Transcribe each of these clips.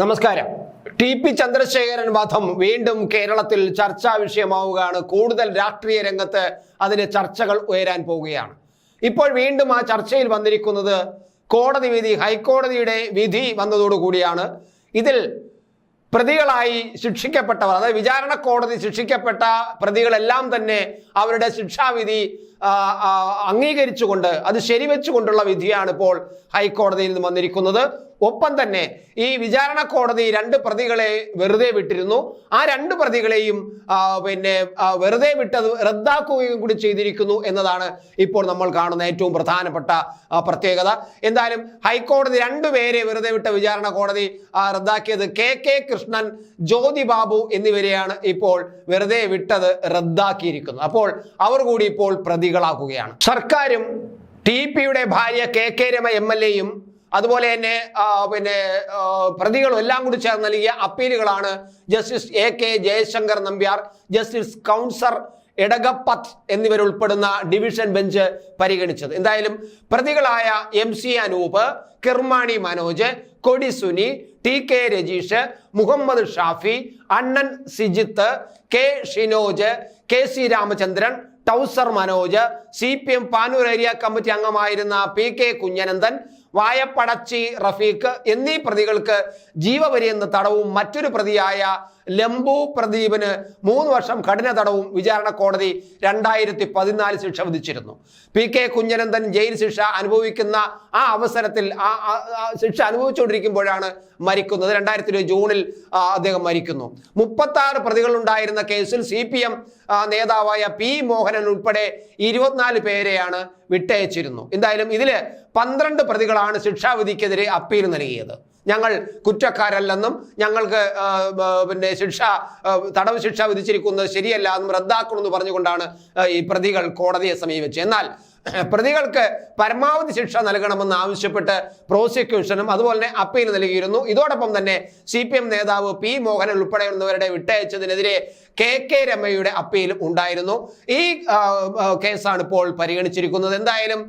നമസ്കാരം. T P Chandrasekharan വധം വീണ്ടും കേരളത്തിൽ ചർച്ചാ വിഷയമാവുകയാണ്. കൂടുതൽ രാഷ്ട്രീയ രംഗത്ത് അതിന് ചർച്ചകൾ ഉയരാൻ പോവുകയാണ്. ഇപ്പോൾ വീണ്ടും ആ ചർച്ചയിൽ വന്നിരിക്കുന്നത് കോടതി വിധി ഹൈക്കോടതിയുടെ വിധി വന്നതോടുകൂടിയാണ് ഇതിൽ പ്രതികളായി ശിക്ഷിക്കപ്പെട്ടവർ അതായത് വിചാരണ കോടതി ശിക്ഷിക്കപ്പെട്ട പ്രതികളെല്ലാം തന്നെ അവരുടെ ശിക്ഷാവിധി അംഗീകരിച്ചുകൊണ്ട് അത് ശരിവെച്ചുകൊണ്ടുള്ള വിധിയാണ് ഇപ്പോൾ ഹൈക്കോടതിയിൽ നിന്ന് വന്നിരിക്കുന്നത്. ഒപ്പം തന്നെ ഈ വിചാരണ കോടതി രണ്ട് പ്രതികളെ വെറുതെ വിട്ടിരുന്നു. ആ രണ്ട് പ്രതികളെയും പിന്നെ വെറുതെ വിട്ടത് റദ്ദാക്കുകയും കൂടി ചെയ്തിരിക്കുന്നു എന്നതാണ് ഇപ്പോൾ നമ്മൾ കാണുന്ന ഏറ്റവും പ്രധാനപ്പെട്ട പ്രത്യേകത. എന്തായാലും ഹൈക്കോടതി രണ്ടുപേരെ വെറുതെ വിട്ട വിചാരണ കോടതി റദ്ദാക്കിയത് കെ കെ കൃഷ്ണൻ ജ്യോതി ബാബു എന്നിവരെയാണ് ഇപ്പോൾ വെറുതെ വിട്ടത് റദ്ദാക്കിയിരിക്കുന്നത്. അപ്പോൾ അവർ കൂടി ഇപ്പോൾ പ്രതികളാക്കുകയാണ് സർക്കാരും ടി പിയുടെ ഭാര്യ K K Rama M L എയും അതുപോലെ തന്നെ പിന്നെ പ്രതികളും എല്ലാം കൂടി ചേർന്ന് നൽകിയ അപ്പീലുകളാണ് justice A K Jayasankar Nambiar justice Kauser Edappagath എന്നിവരുൾപ്പെടുന്ന division bench പരിഗണിച്ചത്. എന്തായാലും പ്രതികളായ M C Anoop Kirmani Manoj Kodi Suni T K Rajeesh Muhammad Shafi Annan Sijith K Shinoj K C Ramachandran trouser Manoj C P M Panoor area committee അംഗമായിരുന്ന P K Kunhanandan Vayappadachi Rafeeq എന്നീ പ്രതികൾക്ക് ജീവപര്യന്ത തടവും മറ്റൊരു പ്രതിയായ ലംബു പ്രദീപിന് മൂന്ന് വർഷം കഠിന തടവും വിചാരണ കോടതി രണ്ടായിരത്തി പതിനാല് ശിക്ഷ വിധിച്ചിരുന്നു. പി കെ കുഞ്ഞനന്ദൻ ജയിൽ ശിക്ഷ അനുഭവിക്കുന്ന ആ അവസരത്തിൽ ആ ശിക്ഷ അനുഭവിച്ചുകൊണ്ടിരിക്കുമ്പോഴാണ് മരിക്കുന്നത്. രണ്ടായിരത്തി ഇരുപത് ജൂണിൽ അദ്ദേഹം മരിക്കുന്നു. മുപ്പത്തി ആറ് പ്രതികളുണ്ടായിരുന്ന കേസിൽ സി പി എം നേതാവായ പി മോഹനൻ ഉൾപ്പെടെ ഇരുപത്തിനാല് പേരെയാണ് വിട്ടയച്ചിരുന്നു. എന്തായാലും ഇതിൽ പന്ത്രണ്ട് പ്രതികളാണ് ശിക്ഷാവിധിക്കെതിരെ അപ്പീൽ നൽകിയത്. ഞങ്ങൾ കുറ്റക്കാരല്ലെന്നും ഞങ്ങൾക്ക് പിന്നെ ശിക്ഷ തടവ് ശിക്ഷ വിധിച്ചിരിക്കുന്നത് ശരിയല്ല എന്നും റദ്ദാക്കണമെന്ന് പറഞ്ഞുകൊണ്ടാണ് ഈ പ്രതികൾ കോടതിയെ സമീപിച്ചത്. എന്നാൽ പ്രതികൾക്ക് പരമാവധി ശിക്ഷ നൽകണമെന്ന് ആവശ്യപ്പെട്ട് പ്രോസിക്യൂഷനും അതുപോലെ തന്നെ അപ്പീൽ നൽകിയിരുന്നു. ഇതോടൊപ്പം തന്നെ സി പി എം നേതാവ് പി മോഹനൻ ഉൾപ്പെടെയുള്ളവരുടെ വിട്ടയച്ചതിനെതിരെ കെ കെ രമയുടെ അപ്പീലും ഉണ്ടായിരുന്നു. ഈ കേസാണ് ഇപ്പോൾ പരിഗണിച്ചിരിക്കുന്നത്. എന്തായാലും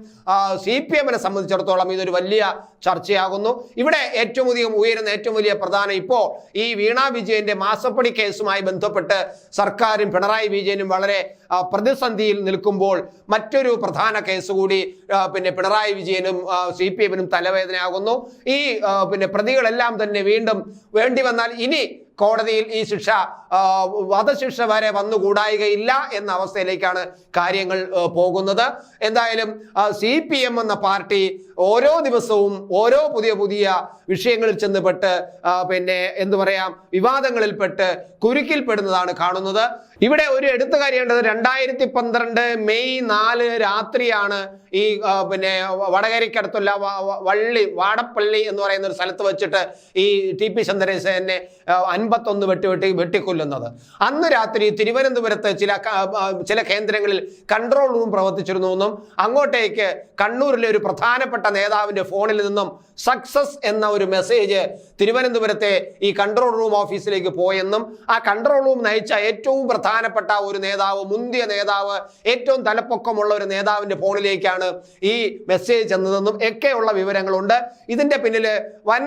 സി പി എമ്മിനെ സംബന്ധിച്ചിടത്തോളം ഇതൊരു വലിയ ചർച്ചയാകുന്നു. ഇവിടെ ഏറ്റവും അധികം ഉയരുന്ന ഏറ്റവും വലിയ പ്രധാനം ഇപ്പോൾ ഈ വീണ വിജയന്റെ മാസപ്പടി കേസുമായി ബന്ധപ്പെട്ട് സർക്കാരും പിണറായി വിജയനും വളരെ പ്രതിസന്ധിയിൽ നിൽക്കുമ്പോൾ മറ്റൊരു പ്രധാന കേസ് കൂടി പിന്നെ പിണറായി വിജയനും സി പി എമ്മിനും തലവേദനയാകുന്നു. ഈ പിന്നെ പ്രതികളെല്ലാം തന്നെ വീണ്ടും വേണ്ടി വന്നാൽ ഇനി കോടതിയിൽ ഈ ശിക്ഷ വധശിക്ഷ വരെ വന്നുകൂടായികയില്ല എന്ന അവസ്ഥയിലേക്കാണ് കാര്യങ്ങൾ പോകുന്നത്. എന്തായാലും സി പി എം എന്ന പാർട്ടി ഓരോ ദിവസവും ഓരോ പുതിയ പുതിയ വിഷയങ്ങളിൽ ചെന്നുപെട്ട് ആ, പിന്നെ എന്തു പറയാം വിവാദങ്ങളിൽപ്പെട്ട് കുരുക്കിൽപ്പെടുന്നതാണ് കാണുന്നത്. ഇവിടെ ഒരു എടുത്തു കാര്യേണ്ടത് രണ്ടായിരത്തി പന്ത്രണ്ട് മെയ് നാല് രാത്രിയാണ് ഈ പിന്നെ വടകരയ്ക്കടുത്തുള്ള വള്ളി വാടപ്പള്ളി എന്ന് പറയുന്ന ഒരു സ്ഥലത്ത് വെച്ചിട്ട് ഈ ടി പി ചന്ദ്രസേനെ അൻപത്തൊന്ന് വെട്ടി വെട്ടി വെട്ടിക്കൊല്ലുന്നത്. അന്ന് രാത്രി തിരുവനന്തപുരത്ത് ചില ചില കേന്ദ്രങ്ങളിൽ കൺട്രോൾ റൂം പ്രവർത്തിച്ചിരുന്നുവെന്നും അങ്ങോട്ടേക്ക് കണ്ണൂരിലെ ഒരു പ്രധാനപ്പെട്ട നേതാവിന്റെ ഫോണിൽ നിന്നും സക്സസ് എന്ന ഒരു മെസ്സേജ് തിരുവനന്തപുരത്തെ ഈ കൺട്രോൾ റൂം ഓഫീസിലേക്ക് പോയെന്നും ആ കൺട്രോൾ റൂം നയിച്ച ഏറ്റവും പ്രധാനപ്പെട്ട ഒരു നേതാവ് മുന്തിയ നേതാവ് ഏറ്റവും തലപ്പൊക്കമുള്ള ഒരു നേതാവിന്റെ ഫോണിലേക്കാണ് ഈ മെസ്സേജ് ചെന്നതെന്നും ഒക്കെയുള്ള വിവരങ്ങളുണ്ട്. ഇതിന്റെ പിന്നിൽ വൻ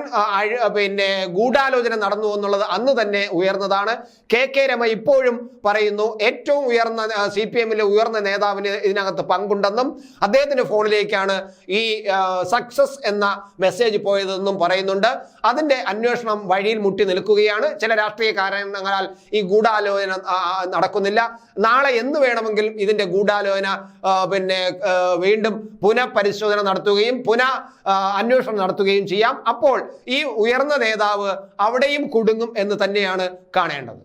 പിന്നെ ഗൂഢാലോചന നടന്നു എന്നുള്ളത് അന്ന് തന്നെ ഉയർന്നതാണ്. കെ കെ രമ ഇപ്പോഴും പറയുന്നു ഏറ്റവും ഉയർന്ന സി പി എമ്മിലെ ഉയർന്ന നേതാവിന് ഇതിനകത്ത് പങ്കുണ്ടെന്നും അദ്ദേഹത്തിന്റെ ഫോണിലേക്കാണ് ഈ സക്സസ് എന്ന മെസ്സേജ് പോയതെന്നും പറയുന്നുണ്ട്. അതിന്റെ അന്വേഷണം വഴിയിൽ മുട്ടി നിൽക്കുകയാണ്. ചില രാഷ്ട്രീയ കാരണങ്ങളാൽ ഈ ഗൂഢാലോചന നടക്കുന്നില്ല. നാളെ എന്ന് വേണമെങ്കിലും ഇതിന്റെ ഗൂഢാലോചന പിന്നെ വീണ്ടും പുനഃപരിശോധന നടത്തുകയും പുനഃ അന്വേഷണം നടത്തുകയും ചെയ്യാം. അപ്പോൾ ഈ ഉയർന്ന നേതാവ് അവിടെയും കുടുങ്ങും എന്ന് തന്നെയാണ് കാണേണ്ടത്.